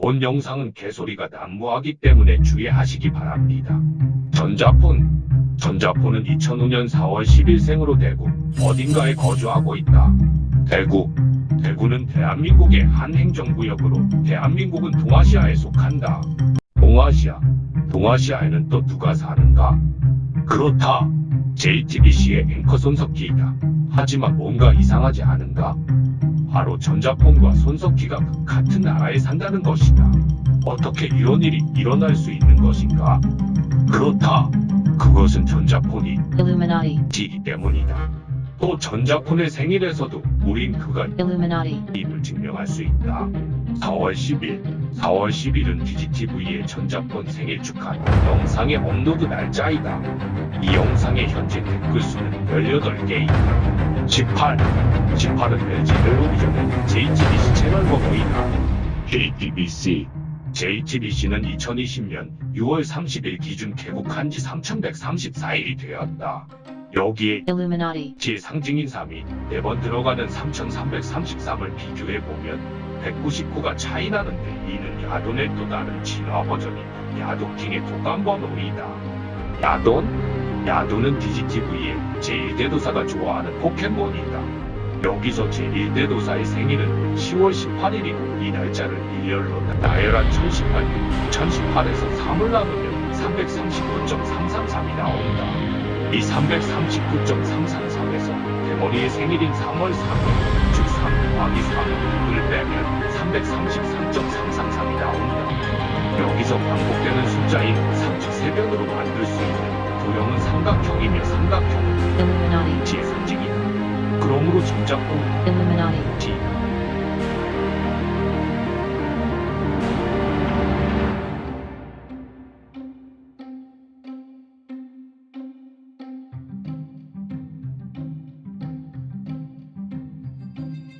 본 영상은 개소리가 난무하기 때문에 주의하시기 바랍니다. 전자폰. 전자폰은 2005년 4월 10일 생으로 대구 어딘가에 거주하고 있다. 대구. 대구는 대한민국의 한 행정구역으로 대한민국은 동아시아에 속한다. 동아시아. 동아시아에는 또 누가 사는가? 그렇다. JTBC의 앵커 손석희이다. 하지만 뭔가 이상하지 않은가? 바로 전자폰과 손석희가 같은 나라에 산다는 것이다. 어떻게 이런 일이 일어날 수 있는 것인가? 그렇다. 그것은 전자폰이 Illuminati, 지기 때문이다. 또 전자폰의 생일에서도 우린 그가 Illuminati, 임을 증명할 수 있다. 4월 10일, 4월 10일은 DGTV의 전자폰 생일 축하 영상의 업로드 날짜이다. 이 영상의 현재 댓글 수는 18개이다. 18, 18은 LG 텔레비전의 JTBC 채널과 모이다. JTBC, JTBC는 2020년 6월 30일 기준 개국한 지 3134일이 되었다. 여기에 Illuminati, 제 상징인 3이 4번 들어가는 3333을 비교해보면 199가 차이 나는데 이는 야돈의 또 다른 진화 버전이 야도킹의 독감번호이다. 야돈? 야돈은 DGTV의 제1대도사가 좋아하는 포켓몬이다. 여기서 제1대도사의 생일은 10월 18일이고 이 날짜를 일렬로 나열한 1018, 1018에서 3을 나누면 339.333이 나온다. 이 339.333에서 대머리의 생일인 3월 3일, 즉3 더하기 3을 빼면 333.333이 나온다. 여기서 반복되는 숫자인 3주세변으로 만들 수 있는 도형은 삼각형이며 삼각형은 Illuminati, 지의 상징이다. 그러므로 T